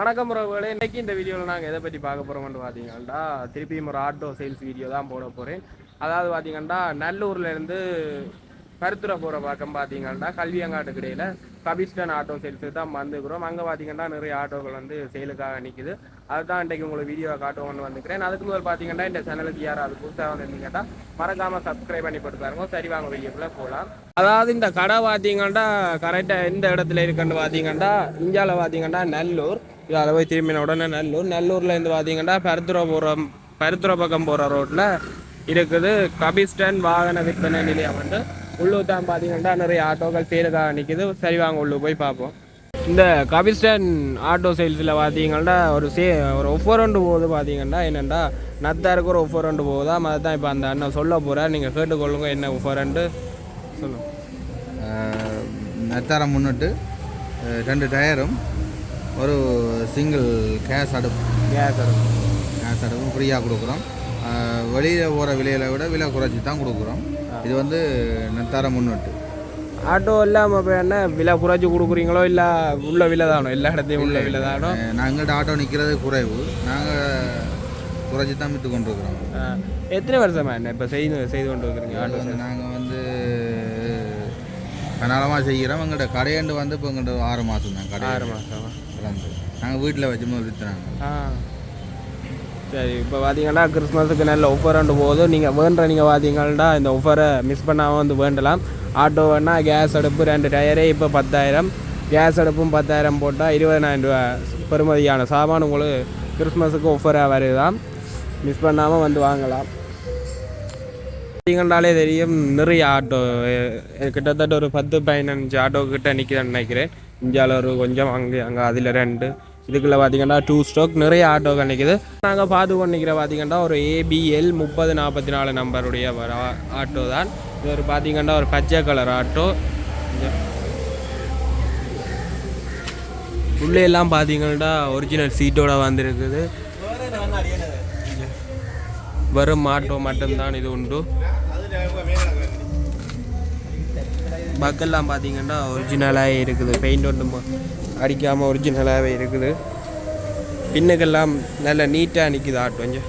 வணக்கம் உறவுகளே. இன்றைக்கி இந்த வீடியோவில் நாங்கள் எதை பற்றி பார்க்க போகிறோம்னு பார்த்தீங்கன்னா திருப்பியும் ஒரு ஆட்டோ சேல்ஸ் வீடியோ தான் போட போகிறேன் அதாவது பார்த்தீங்கன்னா நல்லூர்லேருந்து கருத்துரை போகிற பக்கம் பார்த்தீங்கன்னா கல்வியங்காட்டுக்கு இடையில கபிஸ்டன் ஆட்டோ சேல்ஸு தான் வந்துக்கிறோம். அங்கே பார்த்தீங்கன்னா நிறைய ஆட்டோக்கள் வந்து சேலுக்காக நிற்குது அதுதான் இன்றைக்கு உங்களுக்கு வீடியோ காட்டுவோம்னு வந்துக்கிறேன். அதுக்கு முதல் பார்த்தீங்கன்னா இந்த சேனலுக்கு யாராவது புதுசாக வந்திருந்தீங்கன்னா மறக்காமல் சப்ஸ்கிரைப் பண்ணி போட்டு பாருங்க சரி வாங்க வீடியோக்குள்ளே போகலாம் அதாவது இந்த கடை பார்த்தீங்கன்னா கரெக்டாக எந்த இடத்துல இருக்குன்னு பார்த்தீங்கன்னா இந்தியாவில் பார்த்தீங்கன்னா நல்லூர். இதில் போய் திரும்பின உடனே நல்லூர் நல்லூரில் இருந்து பார்த்தீங்கன்னா போகிற பருத்துரா பக்கம் போகிற ரோட்டில் இருக்குது. கபிஸ்டன் வாகன விற்பனை நிலையம் வந்து உள்ளூர் தான் பார்த்தீங்கன்னா நிறைய ஆட்டோக்கள் சேலுக்காக நிற்கிது சரி வாங்க உள்ளூர் போய் பார்ப்போம். இந்த கபிஸ்டன் ஆட்டோ சேல்ஸில் பார்த்தீங்கன்னா ஒரு சே ஒரு ஒஃபர் ஒன்று போகுது பார்த்தீங்கன்னா என்னென்னா நத்தாருக்கு ஒரு ஒஃபர் ஒன்று போகுதா. அதை தான் இப்போ அந்த அண்ணன் சொல்ல போகிறார் நீங்கள் கேட்டுக்கொள்ளுங்க என்ன ஒஃபர்ன்ட்டு சொல்லுங்கள் நத்தாரம் முன்னிட்டு ரெண்டு டயரும் ஒரு சிங்கிள் கேஸ் அடுப்பு. கேஸ் அடுப்பு. கேஸ் அடுப்பு ஃப்ரீயாக கொடுக்குறோம். வெளியில் போகிற விலையில விட விலை குறைச்சி தான் கொடுக்குறோம். இது வந்து நத்தாரம் முன்னிட்டு. ஆட்டோ இல்லாமல் இப்போ என்ன விலை குறைச்சி கொடுக்குறீங்களோ இல்லை உள்ள விலை தானோ? எல்லா இடத்தையும் உள்ள விலை தானோ? நாங்கள்கிட்ட ஆட்டோ நிற்கிறது குறைவு. நாங்கள் குறைச்சி தான் விற்று கொண்டிருக்கிறோம் ஆ, எத்தனை வருஷமா என்ன இப்போ செய்து செய்து கொண்டு இருக்கிறீங்க ஆட்டோ வந்து நாங்கள் வந்து கனாலமாக செய்கிறோம். எங்கள்கிட்ட கடையாண்டு வந்து இப்போ எங்கள்கிட்ட ஆறு மாதம் தான் கடை. ஆறு மாதமா நாங்கள் வீட்டில் வச்சு விற்றுறாங்க ஆ. சரி இப்போ பார்த்தீங்கன்னா கிறிஸ்மஸுக்கு நல்ல ஒஃபர் ரெண்டு போகுது நீங்கள் வேண்ட நீங்கள் பார்த்தீங்கன்னா இந்த ஒஃபரை மிஸ் பண்ணாமல் வந்து வேண்டலாம். ஆட்டோ வேணால் கேஸ் அடுப்பு ரெண்டு டயரே இப்போ பத்தாயிரம். கேஸ் அடுப்பும் பத்தாயிரம் போட்டால் இருபதாயிரம் ரூபா பெறுமதியான சாமான் உங்களுக்கு கிறிஸ்மஸுக்கு ஒஃபராக வருதாம் மிஸ் பண்ணாமல் வந்து வாங்கலாம். நீங்கள்னாலே தெரியும் நிறைய ஆட்டோ கிட்டத்தட்ட ஒரு பத்து பதினஞ்சு ஆட்டோ கிட்ட நிற்கிறேன்னு நினைக்கிறேன். இந்தியாவில் ஒரு கொஞ்சம் அங்கே அங்கே அதில் ரெண்டு. இதுக்குள்ள பார்த்தீங்கன்னா டூ ஸ்டோக் நிறைய ஆட்டோக்கள் நிற்கிது நாங்கள் பார்த்து பண்ணிக்கிற பார்த்தீங்கன்னா ஒரு ஏபிஎல் முப்பது நாற்பத்தி நாலு நம்பருடைய ஒரு ஆ- ஆட்டோ தான். இது ஒரு பார்த்தீங்கன்னா ஒரு பச்சை கலர் ஆட்டோ உள்ளே எல்லாம் பார்த்தீங்கன்னா ஒரிஜினல் சீட்டோட வந்திருக்குது. வெறும் ஆட்டோ மட்டும்தான் இது உண்டு. பக்கெல்லாம் பார்த்தீங்கன்னா ஒரிஜினலாகவே இருக்குது. பெயிண்ட் ஒன்றும் அடிக்காமல் ஒரிஜினலாகவே இருக்குது. பின்னுக்கெல்லாம் நல்ல நீட்டாக நிற்குது ஆட்டோ கொஞ்சம்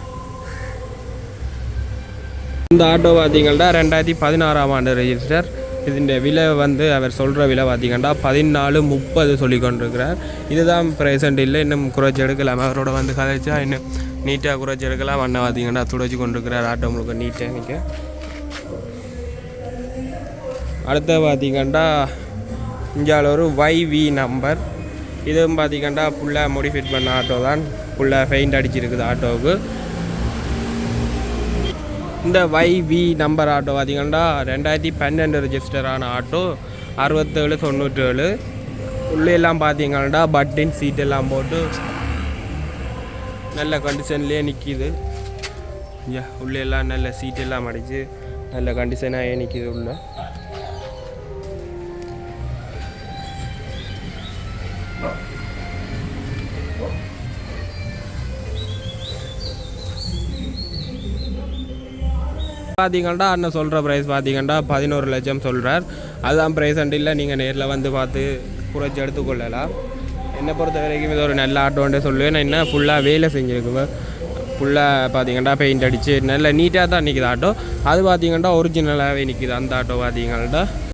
இந்த ஆட்டோ பார்த்தீங்கன்னா ரெண்டாயிரத்தி பதினாறாம் ஆண்டு ரெஜிஸ்டர் இதன் விலை வந்து அவர் சொல்கிற விலை பார்த்திங்கன்னா பதினாலு முப்பது சொல்லி கொண்டிருக்கிறார். இதுதான் ப்ரெசன்ட் இல்லை. இன்னும் குறைச்சி எடுக்கலாம். அவரோட வந்து கதைச்சா இன்னும் நீட்டாக குறைச்சி எடுக்கலாம். அண்ணன் பார்த்தீங்கன்னா துடைச்சி கொண்டிருக்கிறார். ஆட்டோ முழுக்க நீட்டாக நிற்க அடுத்த பார்த்திங்கன்னா இந்தியாவில் ஒரு வைவி நம்பர் இதுவும் பார்த்திங்கன்னா ஃபுல்லாக மோடிஃபைட் பண்ண ஆட்டோ தான் ஃபுல்லாக பெயிண்ட் அடிச்சிருக்குது ஆட்டோவுக்கு. இந்த வைவி நம்பர் ஆட்டோ பார்த்தீங்கன்னா ரெண்டாயிரத்தி பன்னெண்டு ரிஜிஸ்டரான ஆட்டோ அறுபத்தேழு தொண்ணூற்றேழு. உள்ளே எல்லாம் பார்த்தீங்கன்னா பட்டின் சீட் எல்லாம் போட்டு நல்ல கண்டிஷன்லேயே நிற்கிது உள்ளெல்லாம் நல்ல சீட் எல்லாம் அடிச்சு நல்ல கண்டிஷனாக நிற்கிது உள்ள. பார்த்தீங்கன்னா அண்ணன் சொல்கிற ப்ரைஸ் பார்த்தீங்கன்னா பதினோரு லட்சம் சொல்கிறார் அதுதான் ப்ரைஸ் இல்லை நீங்கள் நேரில் வந்து பார்த்து குறைச்சி எடுத்துக்கொள்ளலாம். என்னை பொறுத்த வரைக்கும் இது ஒரு நல்ல ஆட்டோன்றே சொல்லுவேன் நான் என்ன ஃபுல்லாக வேலை செஞ்சுருக்குவேன் ஃபுல்லாக பார்த்தீங்கன்னா பெயிண்ட் அடித்து நல்ல நீட்டாக தான் நிற்கிது ஆட்டோ அது பார்த்தீங்கன்னா ஒரிஜினலாகவே நிற்கிது அந்த ஆட்டோ பார்த்தீங்கன்னா